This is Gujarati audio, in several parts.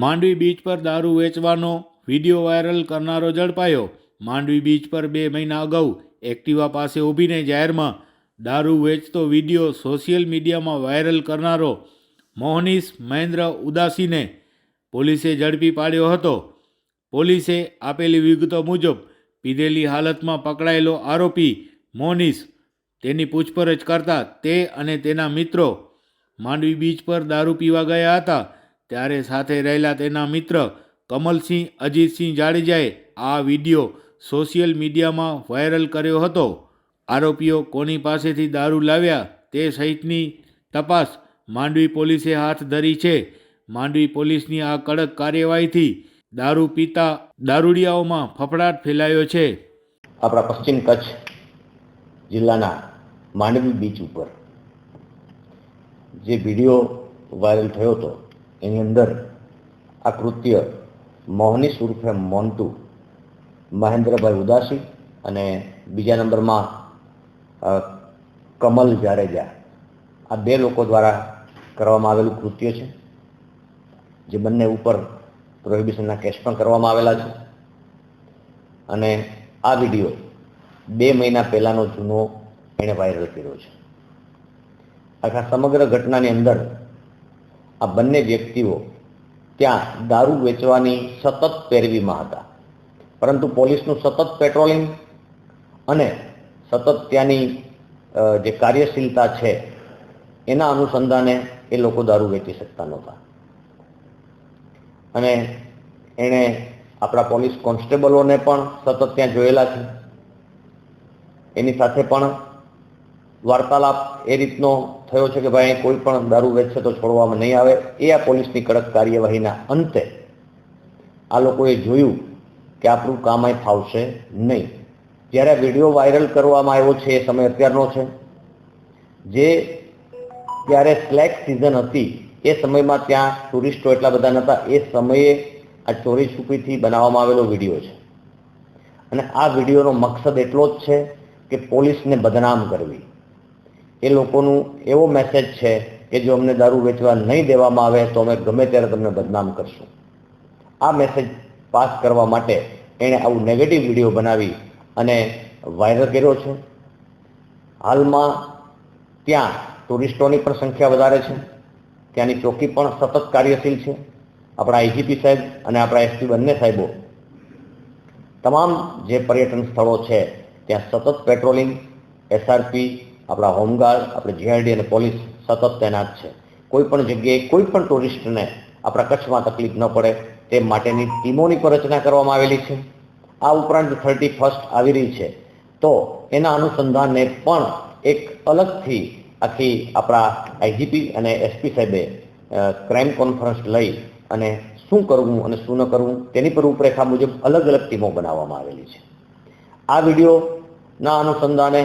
માંડવી બીચ પર દારૂ વેચવાનો વીડિયો વાયરલ કરનારો ઝડપાયો. માંડવી બીચ પર બે મહિના અગાઉ એક્ટિવા પાસે ઊભીને જાહેરમાં દારૂ વેચતો વીડિયો સોશિયલ મીડિયામાં વાયરલ કરનારો મોહનીશ મહેન્દ્ર ઉદાસીને પોલીસે ઝડપી પાડ્યો હતો. પોલીસે આપેલી વિગતો મુજબ, પીધેલી હાલતમાં પકડાયેલો આરોપી મોનીશ તેની પૂછપરછ કરતા તે અને તેના મિત્રો માંડવી બીચ પર દારૂ પીવા ગયા હતા. ત્યારે સાથે રહેલા તેના મિત્ર કમલસિંહ, અજીતસિંહ જાડેજાએ આ વીડિયો સોશિયલ મીડિયામાં વાયરલ કર્યો હતો. આરોપીઓ કોની પાસેથી દારૂ લાવ્યા તે સહિતની તપાસ માંડવી પોલીસે હાથ ધરી છે. માંડવી પોલીસની આ કડક કાર્યવાહીથી દારૂ પીતા દારૂડિયાઓમાં ફફડાટ ફેલાયો છે. આપણા પશ્ચિમ કચ્છ જિલ્લાના માંડવી બીચ ઉપર જે વીડિયો વાયરલ થયો હતો એની અંદર આ કૃત્ય મોહનીશ ઉર્ફે મોન્ટુ મહેન્દ્રભાઈ ઉદાસી અને બીજા નંબરમાં કમલ જાડેજા. આ બે લોકો દ્વારા કરવામાં આવેલું કૃત્ય છે, જે બંને ઉપર પ્રોહિબિશનના કેસ પણ કરવામાં આવેલા છે. અને આ વીડિયો બે મહિના પહેલાંનો જૂનો એણે વાયરલ કર્યો છે. આખા સમગ્ર ઘટનાની અંદર આ બંને વ્યક્તિઓ ત્યાં દારૂ વેચવાની સતત પેરવીમાં હતા. પરંતુ પોલીસનું સતત પેટ્રોલિંગ અને સતત ત્યાંની જે કાર્યશીલતા છે, એના અનુસંધાને એ લોકો દારૂ વેચી શકતા નહોતા. અને એણે આપણા પોલીસ કોન્સ્ટેબલોને પણ સતત ત્યાં જોયેલા છે. એની સાથે પણ વાર્તાલાપ એ રીતનો થયો છે કે ભાઈ કોઈ પણ દારૂ વેચશે તો છોડવામાં નહીં આવે, એ આ પોલીસની કડક કાર્યવાહીના અંતે આ લોકોએ જોયું કે આપણું કામ અહીં ફાવશે નહીં. જ્યારે વીડિયો વાયરલ કરવામાં આવ્યો છે, એ સમય અત્યારનો છે, જે ત્યારે સ્લેક સિઝન હતી, એ સમયમાં ત્યાં ટુરિસ્ટો એટલા બધા નહોતા, એ સમયે આ ચોરી છુપીથી બનાવવામાં આવેલો વીડિયો છે. અને આ વિડીયોનો મકસદ એટલો જ છે કે પોલીસને બદનામ કરવી. એ લોકોનું એવો મેસેજ છે કે જો અમને દારૂ વેચવા નહીં દેવામાં આવે તો અમે ગમે ત્યારે તમને બદનામ કરશું. આ મેસેજ પાસ કરવા માટે એણે આવું નેગેટિવ વીડિયો બનાવી અને વાયરલ કર્યો છે. હાલમાં ત્યાં ટુરિસ્ટોની પણ સંખ્યા વધારે છે. ત્યાંની ચોકી પણ સતત કાર્યશીલ છે. આપણા આઈજીપી સાહેબ અને આપણા એસપી બંને સાહેબો. તમામ જે પર્યટન સ્થળો છે, ત્યાં સતત પેટ્રોલિંગ એસઆરપી આપણા હોમગાર્ડ, આપણે જીઆરડી અને પોલીસ સતત તૈનાત છે. કોઈ પણ જગ્યાએ કોઈ પણ ટુરિસ્ટને આપણા કચ્છમાં તકલીફ ન પડે, તે માટેની ટીમોની પણ રચના કરવામાં આવેલી છે. આ ઉપરાંત થર્ટી ફર્સ્ટ આવી રહી છે. તો એના અનુસંધાનને પણ એક અલગથી આખી આપણા આઈજીપી અને એસપી સાહેબે ક્રાઇમ કોન્ફરન્સ લઈ અને શું કરવું અને શું ન કરવું તેની પર રૂપરેખા મુજબ અલગ અલગ ટીમો બનાવવામાં આવેલી છે. આ વિડીયોના અનુસંધાને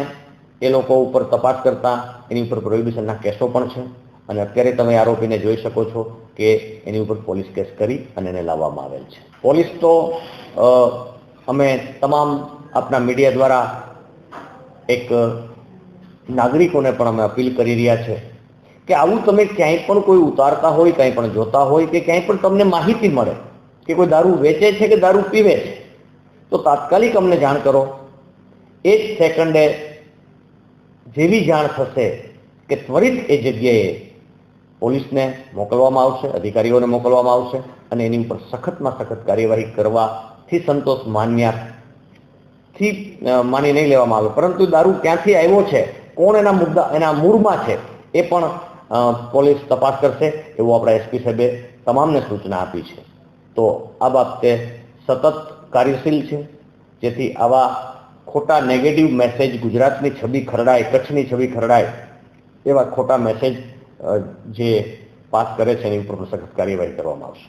એ લોકો ઉપર તપાસ કરતા, એની ઉપર પ્રોહિબિશનના કેસો પણ છે. અને અત્યારે તમે આરોપીને જોઈ શકો છો કે એની ઉપર પોલીસ કેસ કરી અને એને લાવવામાં આવેલ છે. પોલીસ તો અમે તમામ આપણા મીડિયા દ્વારા એક નાગરિકોને પણ અમે અપીલ કરી રહ્યા છે કે આવું તમે ક્યાંય પણ કોઈ ઉતારતા હોય ક્યાંય પણ જોતા હોય કે ક્યાંય પણ તમને માહિતી મળે કે કોઈ દારૂ વેચે છે કે દારૂ પીવે છે, તો તાત્કાલિક અમને જાણ કરો. એ જ સેકન્ડે જેવી જાણ થશે કે ત્વરિત એ જગ્યાએ પોલીસને મોકલવામાં આવશે, અધિકારીઓને મોકલવામાં આવશે અને એની ઉપર સખતમાં સખત કાર્યવાહી કરવાથી સંતોષ માન્યાથી માની નહીં લેવામાં આવે. પરંતુ દારૂ ક્યાંથી આવ્યો છે, કોણ એના મુદ્દા, એના મૂળમાં છે, એ પણ પોલીસ તપાસ કરશે એવું આપણા એસપી સાહેબે તમામને સૂચના આપી છે. તો આ બાબતે સતત કાર્યશીલ છે, જેથી આવા ખોટા નેગેટિવ મેસેજ ગુજરાતની છબી ખરડાય, કચ્છની છબી ખરડાય, એવા ખોટા મેસેજ જે પાસ કરે છે એની ઉપર સખત કાર્યવાહી કરવામાં આવશે.